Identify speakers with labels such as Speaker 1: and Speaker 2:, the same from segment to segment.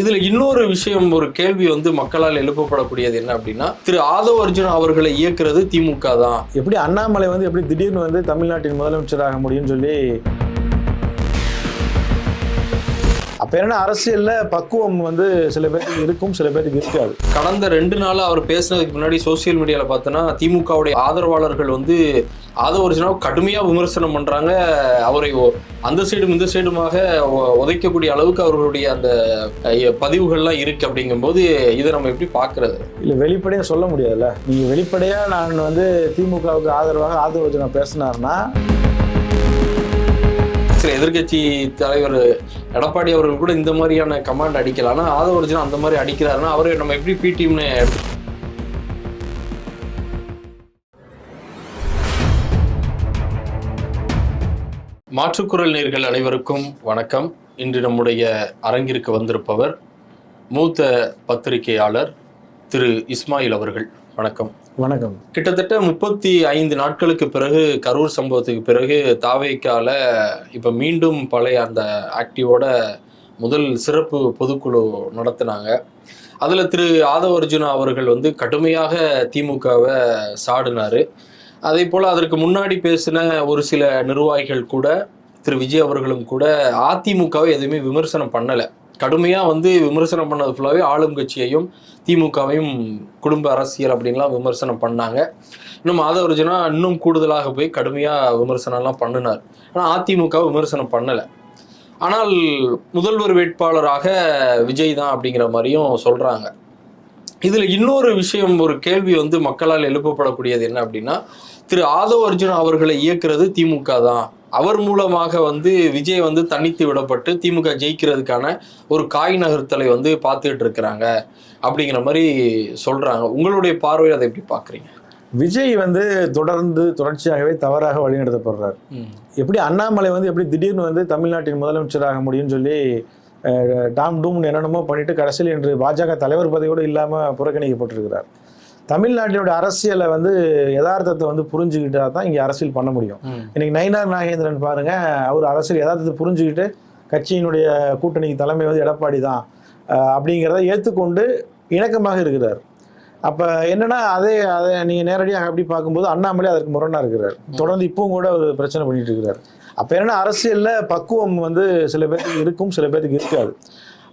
Speaker 1: இதுல இன்னொரு விஷயம் ஒரு கேள்வி வந்து மக்களால் எழுப்பப்படக்கூடியது என்ன அப்படின்னா திரு ஆதவ அர்ஜுன் அவர்களை இயக்குறது திமுக தான்.
Speaker 2: எப்படி அண்ணாமலை வந்து எப்படி திடீர்னு வந்து தமிழ்நாட்டின் முதலமைச்சராக முடியும்னு சொல்லி அப்ப என்ன அரசியல்ல பக்குவம் வந்து சில பேருக்கு இருக்கும் சில பேருக்கு இருக்காது.
Speaker 1: கடந்த ரெண்டு நாளா அவர் பேசுனதுக்கு முன்னாடி சோசியல் மீடியால பார்த்தோன்னா திமுகவுடைய ஆதரவாளர்கள் வந்து ஆதவ அர்ஜுனாவை கடுமையா விமர்சனம் பண்றாங்க. அவரை அந்த சைடும் இந்த சைடுமாக உதைக்கக்கூடிய அளவுக்கு அவர்களுடைய அந்த பதிவுகள்லாம் இருக்கு அப்படிங்கும்போது இதை நம்ம எப்படி பார்க்கிறது?
Speaker 2: இல்ல வெளிப்படையா சொல்ல முடியாதுல்ல. நீங்க வெளிப்படையா நான் வந்து திமுகவுக்கு ஆதரவாக ஆதரவு பேசினார்னா
Speaker 1: எதிர்கட்சி தலைவர் எடப்பாடி அவர்கள் கூட இந்த மாதிரியான கமாண்ட் அடிக்கலாம் ஆனால் ஆதவ அந்த மாதிரி அடிக்கிறாருன்னா அவரை நம்ம எப்படி பி மாற்றுக்குரல் நேர்கள் அனைவருக்கும் வணக்கம். இன்று நம்முடைய அரங்கிற்கு வந்திருப்பவர் மூத்த பத்திரிகையாளர் திரு இஸ்மாயில் அவர்கள். வணக்கம்.
Speaker 2: வணக்கம்.
Speaker 1: கிட்டத்தட்ட முப்பத்தி ஐந்து நாட்களுக்கு பிறகு கரூர் சம்பவத்துக்கு பிறகு தாவேக்கால இப்போ மீண்டும் பழைய அந்த ஆக்டிவோட முதல் சிறப்பு பொதுக்குழு நடத்தினாங்க. அதில் திரு ஆதவ அர்ஜுனா அவர்கள் வந்து கடுமையாக திமுகவை சாடினார். அதே போல் அதற்கு முன்னாடி பேசின ஒரு சில நிர்வாகிகள் கூட திரு விஜய் அவர்களும் கூட அதிமுகவை எதுவுமே விமர்சனம் பண்ணலை. கடுமையாக வந்து விமர்சனம் பண்ணது ஃபுல்லாகவே ஆளும் கட்சியையும் திமுகவையும் குடும்ப அரசியல் அப்படின்லாம் விமர்சனம் பண்ணாங்க. இன்னும் மாதவர்ஜனா இன்னும் கூடுதலாக போய் கடுமையாக விமர்சனம்லாம் பண்ணினார். ஆனால் அதிமுக விமர்சனம் பண்ணலை. ஆனால் முதல்வர் வேட்பாளராக விஜய் தான் அப்படிங்கிற மாதிரியும் சொல்கிறாங்க இதில் இன்னொரு விஷயம் ஒரு கேள்வி வந்து மக்களால் எழுப்பப்படக்கூடியது என்ன அப்படின்னா திரு ஆதவ அர்ஜுன் அவர்களை இயக்குறது திமுக தான். அவர் மூலமாக வந்து விஜய் வந்து தனித்து விடப்பட்டு திமுக ஜெயிக்கிறதுக்கான ஒரு காய் நகர்த்தலை வந்து பார்த்துட்டு இருக்கிறாங்க அப்படிங்கிற மாதிரி சொல்றாங்க. உங்களுடைய பார்வையில் அதை எப்படி பார்க்குறீங்க?
Speaker 2: விஜய் வந்து தொடர்ந்து தொடர்ச்சியாகவே தவறாக வழிநடத்தப்படுறார். எப்படி அண்ணாமலை வந்து எப்படி திடீர்னு வந்து தமிழ்நாட்டின் முதலமைச்சராக முடியும்னு சொல்லி டாம் டூம்னு என்னென்னமோ பண்ணிட்டு கடைசியில் இன்று பாஜக தலைவர் பதவியோடு இல்லாமல் புறக்கணிக்கப்பட்டிருக்கிறார். தமிழ்நாட்டினுடைய அரசியலை வந்து யதார்த்தத்தை வந்து புரிஞ்சுக்கிட்டா தான் இங்கே அரசியல் பண்ண முடியும். இன்னைக்கு நயினார் நாகேந்திரன் பாருங்க அவர் அரசியல் யதார்த்தத்தை புரிஞ்சுக்கிட்டு கட்சியினுடைய கூட்டணிக்கு தலைமை வந்து எடப்பாடி தான் அப்படிங்கிறத ஏற்றுக்கொண்டு இணக்கமாக இருக்கிறார். அப்போ என்னன்னா அதே அதை நீங்கள் நேரடியாக அப்படி பார்க்கும்போது அண்ணாமலை அதற்கு முரணாக இருக்கிறார். தொடர்ந்து இப்பவும் கூட ஒரு பிரச்சனை பண்ணிட்டு இருக்கிறார். அப்போ என்னன்னா அரசியலில் பக்குவம் வந்து சில பேருக்கு இருக்கும் சில பேருக்கு இருக்காது.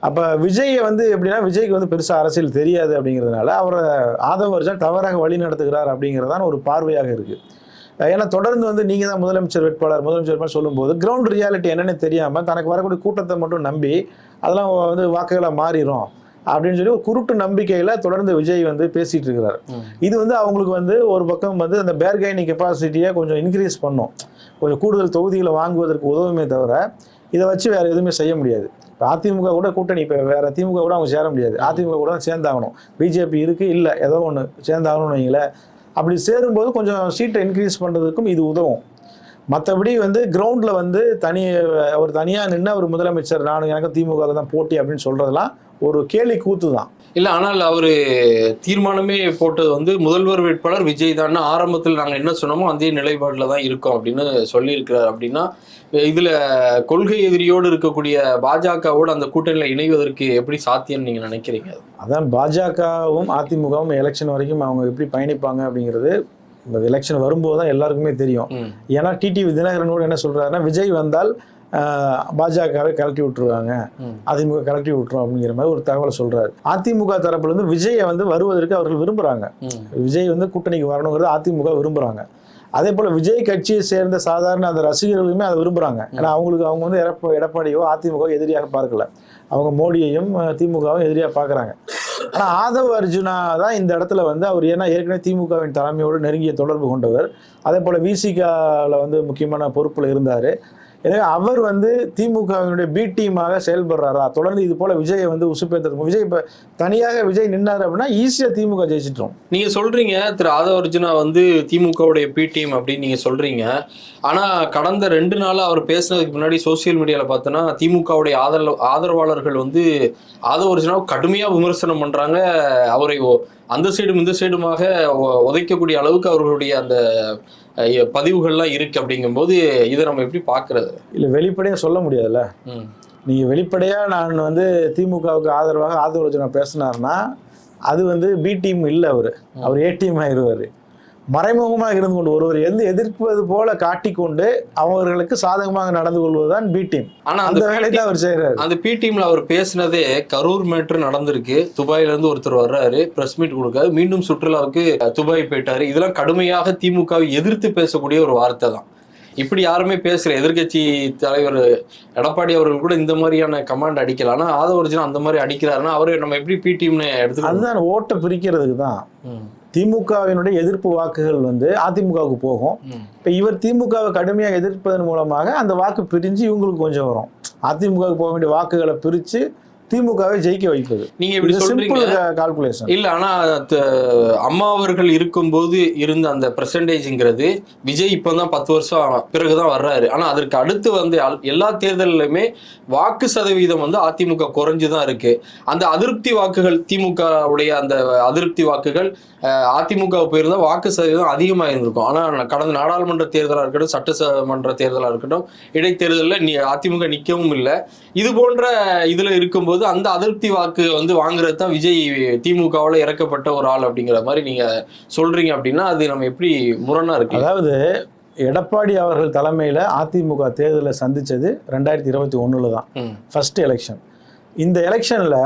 Speaker 2: அப்போ விஜயை வந்து எப்படின்னா விஜய்க்கு வந்து பெருசாக அரசியல் தெரியாது அப்படிங்கிறதுனால அவரை ஆதவ அர்ஜுன் தவறாக வழி நடத்துகிறார் அப்படிங்கிறதான் ஒரு பார்வையாக இருக்குது ஏன்னா தொடர்ந்து வந்து நீங்கள் தான் முதலமைச்சர் வேட்பாளர் முதலமைச்சர் வேட்பாளர் சொல்லும்போது கிரவுண்ட் ரியாலிட்டி என்னன்னு தெரியாமல் தனக்கு வரக்கூடிய கூட்டத்தை மட்டும் நம்பி அதெல்லாம் வந்து வாக்குகளாக மாறிடும் அப்படின்னு சொல்லி ஒரு குருட்டு நம்பிக்கையில் தொடர்ந்து விஜய் வந்து பேசிட்டு இருக்கிறார். இது வந்து அவங்களுக்கு வந்து ஒரு பக்கம் வந்து அந்த பேர்கைனி கெப்பாசிட்டியை கொஞ்சம் இன்க்ரீஸ் பண்ணும். கொஞ்சம் கூடுதல் தொகுதிகளை வாங்குவதற்கு உதவுமே தவிர இதை வச்சு வேற எதுவுமே செய்ய முடியாது. இப்போ அதிமுக கூட கூட்டணி இப்போ வேற திமுக கூட அவங்க சேர முடியாது. அதிமுக கூட தான் சேர்ந்தாகணும். பிஜேபி இருக்கு இல்லை. ஏதோ ஒன்று சேர்ந்தாகணும்னு வைங்களேன். அப்படி சேரும்போது கொஞ்சம் சீட்டை இன்க்ரீஸ் பண்ணுறதுக்கும் இது உதவும். மற்றபடி வந்து கிரவுண்டில் வந்து தனி அவர் தனியாக நின்று அவர் முதலமைச்சர் நான் எனக்கு திமுக தான் போட்டி அப்படின்னு சொல்கிறதெல்லாம் ஒரு கேலி கூத்து தான்.
Speaker 1: இல்லை ஆனால் அவர் தீர்மானமே போட்டது வந்து முதல்வர் வேட்பாளர் விஜய் தான். ஆரம்பத்தில் நாங்கள் என்ன சொன்னோமோ அதே நிலைப்பாட்டில் தான் இருக்கோம் அப்படின்னு சொல்லியிருக்கிறார் அப்படின்னா இதில் கொள்கை எதிரியோடு இருக்கக்கூடிய பாஜகவோடு அந்த கூட்டணியில் இணைவதற்கு எப்படி சாத்தியம்னு நீங்கள் நினைக்கிறீங்க?
Speaker 2: அதான் பாஜகவும் அதிமுகவும் எலெக்ஷன் வரைக்கும் அவங்க எப்படி பயணிப்பாங்க அப்படிங்கிறது இந்த எலெக்ஷன் வரும்போது தான் எல்லாருக்குமே தெரியும். ஏன்னா டிடிவி தினகரன் கூட என்ன சொல்றாருன்னா விஜய் வந்தால் பாஜகவை கலட்டி விட்டுருவாங்க. அதிமுக கலட்டி விட்டுரும் அப்படிங்கிற மாதிரி ஒரு தகவலை சொல்றாரு. அதிமுக தரப்புல இருந்து விஜயை வந்து வருவதற்கு அவர்கள் விரும்புறாங்க. விஜய் வந்து கூட்டணிக்கு வரணுங்கிறது அதிமுக விரும்புறாங்க. அதே போல விஜய் கட்சியை சேர்ந்த சாதாரண அந்த ரசிகர்களுமே அதை விரும்புறாங்க. ஏன்னா அவங்களுக்கு அவங்க வந்து எடப்ப எடப்பாடியோ அதிமுக எதிரியாக பார்க்கல. அவங்க மோடியையும் திமுகவும் எதிரியாக பார்க்குறாங்க. ஆனால் ஆதவ அர்ஜுனா தான் இந்த இடத்துல வந்து அவர் ஏன்னா ஏற்கனவே திமுகவின் தலைமையோடு நெருங்கிய தொடர்பு கொண்டவர். அதே போல் விசிகாவில் வந்து முக்கியமான பொறுப்பில் இருந்தார். எனவே அவர் வந்து திமுகவினுடைய பி டீமாக செயல்படுறாரா? தொடர்ந்து இது போல விஜயை வந்து உசுப்பேற்றது விஜய் இப்போ தனியாக விஜய் நின்னார் அப்படின்னா ஈஸியாக திமுக ஜெயிச்சிட்டோம்
Speaker 1: நீங்கள் சொல்கிறீங்க திரு ஆதவ அர்ஜுனா வந்து திமுகவுடைய பி டீம் அப்படின்னு நீங்கள் சொல்கிறீங்க ஆனால் கடந்த ரெண்டு நாளாக அவர் பேசுனதுக்கு முன்னாடி சோசியல் மீடியாவில் பார்த்தோன்னா திமுகவுடைய ஆதரவு ஆதரவாளர்கள் வந்து ஆதவ அர்ஜுனாவை கடுமையாக விமர்சனம் பண்ணுறாங்க அவரை அந்த சைடும் இந்த சைடுமாக உதைக்கக்கூடிய அளவுக்கு அவர்களுடைய அந்த பதிவுகள்லாம் இருக்கு அப்படிங்கும்போது இதை நம்ம எப்படி பார்க்கிறது?
Speaker 2: இல்லை வெளிப்படையாக சொல்ல முடியாதுல்ல.
Speaker 1: ம்.
Speaker 2: நீங்க வெளிப்படையா நான் வந்து திமுகவுக்கு ஆதரவாக ஆதரவு பேசினார்னா அது வந்து பி டீம் இல்லை அவர். அவர் ஏ டீம் ஆயிடுவார் மறைமுகமாக இருந்து கொண்டு ஒருவர் எந்த எதிர்ப்பது போல காட்டிக்கொண்டு அவர்களுக்கு சாதகமாக நடந்து கொள்வதுதான் பி டீம்
Speaker 1: ஆனா
Speaker 2: அந்த வேலையை தான் அவர் செய்கிறார்
Speaker 1: அந்த பி டீம்ல அவர் பேசினதே கரூர் மேட்ரு நடந்திருக்கு. துபாயில இருந்து ஒருத்தர் வர்றாரு. பிரஸ் மீட் கொடுக்காரு. மீண்டும் சுற்றுலாவுக்கு துபாய் போயிட்டாரு. இதெல்லாம் கடுமையாக திமுகவை எதிர்த்து பேசக்கூடிய ஒரு வார்த்தை தான். இப்படி யாருமே பேசல. எதிர்க்கட்சி தலைவர் எடப்பாடி அவர்கள் கூட இந்த மாதிரியான கமாண்ட் அடிக்கல. ஆனா ஆதவர்ஜன் அந்த மாதிரி அடிக்கிறாருன்னா அவரு நம்ம எப்படி பி டீம்னு எடுத்துக்கலாம்
Speaker 2: அதுதான் ஓட்டை பிரிக்கிறதுக்கு தான். திமுகவினுடைய எதிர்ப்பு வாக்குகள் வந்து அதிமுகவுக்கு போகும். இப்போ இவர் திமுகவை கடுமையாக எதிர்ப்பதன் மூலமாக அந்த வாக்கு பிரிஞ்சு இவங்களுக்கு கொஞ்சம் வரும். அதிமுகவுக்கு போக வேண்டிய வாக்குகளை பிரித்து திமுகவை ஜெயிக்க வைப்பது.
Speaker 1: நீங்க இப்படி சொல்றீங்க.
Speaker 2: கால்குலேஷன்
Speaker 1: இல்ல ஆனா அம்மா அவர்கள் இருக்கும்போது இருந்த அந்த பெர்சன்டேஜ்ங்கிறது விஜய் இப்பதான் பத்து வருஷம் பிறகுதான் வர்றாரு. ஆனா அதற்கு அடுத்து வந்து எல்லா தேர்தலிலுமே வாக்கு சதவீதம் வந்து அதிமுக குறைஞ்சுதான் இருக்கு. அந்த அதிருப்தி வாக்குகள் திமுக உடைய அந்த அதிருப்தி வாக்குகள் அதிமுக போயிருந்தா வாக்கு சதவீதம் அதிகமாக இருந்திருக்கும் ஆனா கடந்த நாடாளுமன்ற தேர்தலா இருக்கட்டும் சட்டமன்ற தேர்தலா இருக்கட்டும் இடைத்தேர்தலில் நீ அதிமுக நிற்கவும் இல்லை இது போன்ற இதுல இருக்கும்போது அந்த அதிருப்தி வாக்கு வந்து வாங்குறது தான் விஜய் திமுகவில் இறக்கப்பட்ட ஒரு ஆள் அப்படிங்கிற மாதிரி நீங்க சொல்றீங்க அப்படின்னா அது நம்ம எப்படி முரணா இருக்கு
Speaker 2: அதாவது எடப்பாடி அவர்கள் தலைமையில் அதிமுக தேர்தலை சந்திச்சது ரெண்டாயிரத்தி இருபத்தி ஒன்றில் தான். ஃபர்ஸ்ட் எலெக்ஷன் இந்த எலெக்ஷனில்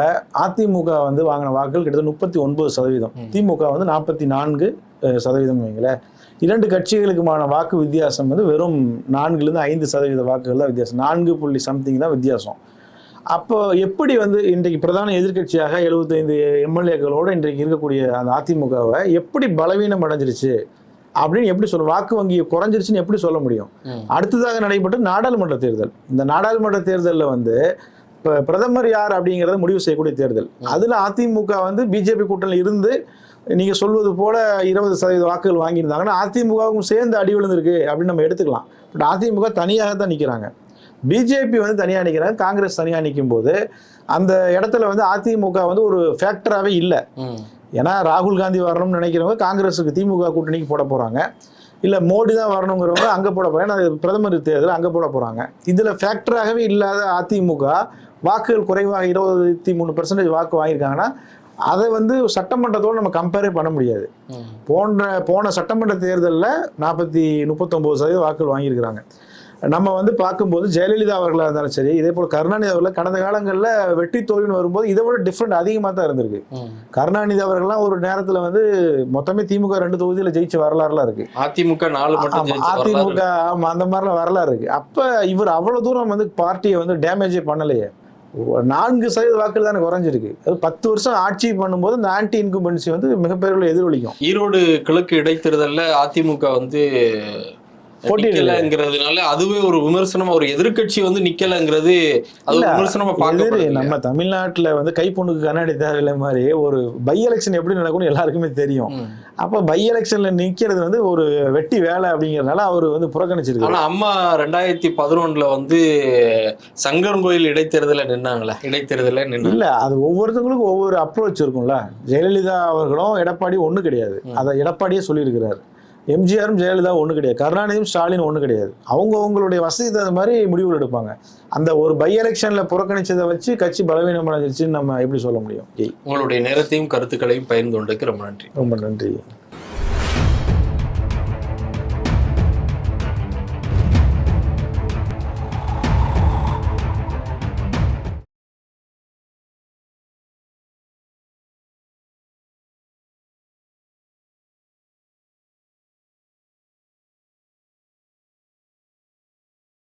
Speaker 2: அதிமுக வந்து வாங்கின வாக்குகள் கிட்டத்தட்ட முப்பத்தி ஒன்பது சதவீதம். திமுக வந்து நாற்பத்தி நான்கு சதவீதம் வைங்களேன். இரண்டு கட்சிகளுக்குமான வாக்கு வித்தியாசம் வந்து வெறும் நான்குலேருந்து ஐந்து சதவீத வாக்குகள் தான் வித்தியாசம். நான்கு புள்ளி சம்திங் தான் வித்தியாசம். அப்போ எப்படி வந்து இன்றைக்கு பிரதான எதிர்க்கட்சியாக எழுபத்தைந்து எம்எல்ஏக்களோடு இன்றைக்கு இருக்கக்கூடிய அந்த அதிமுகவை எப்படி பலவீனம் அடைஞ்சிருச்சு அப்படின்னு எப்படி சொல்ல வாக்கு வங்கி குறைஞ்சிருச்சுன்னு எப்படி சொல்ல முடியும். அடுத்ததாக நடைபெற்ற நாடாளுமன்ற தேர்தல். இந்த நாடாளுமன்ற தேர்தலில் வந்து இப்போ பிரதமர் யார் அப்படிங்கிறத முடிவு செய்யக்கூடிய தேர்தல். அதில் அதிமுக வந்து பிஜேபி கூட்டணியில் இருந்து நீங்கள் சொல்வது போல இருபது சதவீத வாக்குகள் வாங்கியிருந்தாங்கன்னா அதிமுகவும் சேர்ந்து அடி விழுந்திருக்கு அப்படின்னு நம்ம எடுத்துக்கலாம். பட் அதிமுக தனியாக தான் நிற்கிறாங்க பிஜேபி வந்து தனியாக நிற்கிறாங்க காங்கிரஸ் தனியாக நிற்கும் போது அந்த இடத்துல வந்து அதிமுக வந்து ஒரு ஃபேக்டராகவே இல்லை. ஏன்னா ராகுல் காந்தி வரணும்னு நினைக்கிறவங்க காங்கிரஸுக்கு திமுக கூட்டணிக்கு போட போகிறாங்க இல்லை மோடி தான் வரணுங்கிறவங்க அங்கே போட போகிறாங்க அது பிரதமர் தேர்தல் அங்கே போட போகிறாங்க இதில் ஃபேக்டராகவே இல்லாத அதிமுக வாக்குகள் குறைவாக இருபத்தி மூணு பெர்சன்டேஜ் வாக்கு வாங்கியிருக்காங்கன்னா அதை வந்து சட்டமன்றத்தோடு நம்ம கம்பேரே பண்ண முடியாது. போன்ற போன சட்டமன்ற தேர்தலில் நாற்பத்தி முப்பத்தொம்போது சதவீத வாக்குகள் வாங்கியிருக்கிறாங்க. நம்ம வந்து பார்க்கும்போது ஜெயலலிதா அவர்களாக இருந்தாலும் சரி இதே போல் கருணாநிதி அவர்கள் கடந்த காலங்களில் வெற்றி தோல்வின்னு வரும்போது இதை விட டிஃப்ரெண்ட் அதிகமாக தான் இருந்திருக்கு. கருணாநிதி அவர்கள்லாம் ஒரு நேரத்தில் வந்து மொத்தமே திமுக ரெண்டு தொகுதியில் ஜெயிச்ச வரலாறுலாம் இருக்கு.
Speaker 1: அதிமுக நாலு
Speaker 2: அதிமுக ஆமா அந்த மாதிரிலாம் வரலாறு இருக்கு. அப்ப இவர் அவ்வளவு தூரம் வந்து பார்ட்டியை வந்து டேமேஜே பண்ணலையே. நான்கு சதவீத வாக்குகள் தானே குறைஞ்சிருக்கு. அது பத்து வருஷம் ஆட்சி பண்ணும்போது இந்த ஆன்டி இன்கும்பன்சி வந்து மிகப்பெரிய எதிரொலிக்கும்.
Speaker 1: ஈரோடு கிழக்கு இடைத்தேர்தல்ல அதிமுக வந்து
Speaker 2: போட்டியிடல.
Speaker 1: நிக்கலங்கிறதுனால அதுவே ஒரு விமர்சனமா ஒரு எதிர்க்கட்சி வந்து நிக்கலங்கிறது அது விமர்சனமா பார்க்கப்படுது
Speaker 2: நம்ம தமிழ்நாட்டுல வந்து கைப்பொண்ணுக்கு கண்ணாடி தேவையில்லை மாதிரி ஒரு பை எலெக்ஷன் எப்படி நடக்கும்னு எல்லாருக்குமே தெரியும். அப்ப பை எலெக்ஷன்ல நிக்கிறது வந்து ஒரு வெட்டி வேலை அப்படிங்கறதுனால அவர் வந்து புறக்கணிச்சிருக்காரு.
Speaker 1: ஆனா அம்மா ரெண்டாயிரத்தி பதினொன்னுல வந்து சங்கரன் கோயில் இடைத்தேர்தல நின்னாங்களே இடைத்தேர்தல நின்னாங்க.
Speaker 2: இல்ல அது ஒவ்வொருத்தவங்களுக்கும் ஒவ்வொரு அப்ரோச் இருக்கும்ல. ஜெயலலிதா அவர்களும் எடப்பாடி ஒண்ணு கிடையாது. அதை எடப்பாடியே சொல்லியிருக்கிறாரு. எம்ஜிஆரும் ஜெயலலிதா ஒண்ணு கிடையாது. கருணாநிதியும் ஸ்டாலின் ஒண்ணு கிடையாது. அவங்க அவங்களுடைய வசதி தகுந்த மாதிரி முடிவுகள் எடுப்பாங்க. அந்த ஒரு பை எலெக்ஷன்ல புறக்கணிச்சதை வச்சு கட்சி பலவீனம் அடைஞ்சிருச்சுன்னு நம்ம எப்படி சொல்ல முடியும்?
Speaker 1: உங்களுடைய நேரத்தையும் கருத்துக்களையும் பகிர்ந்து கொண்டதுக்கு ரொம்ப நன்றி.
Speaker 2: ரொம்ப நன்றி.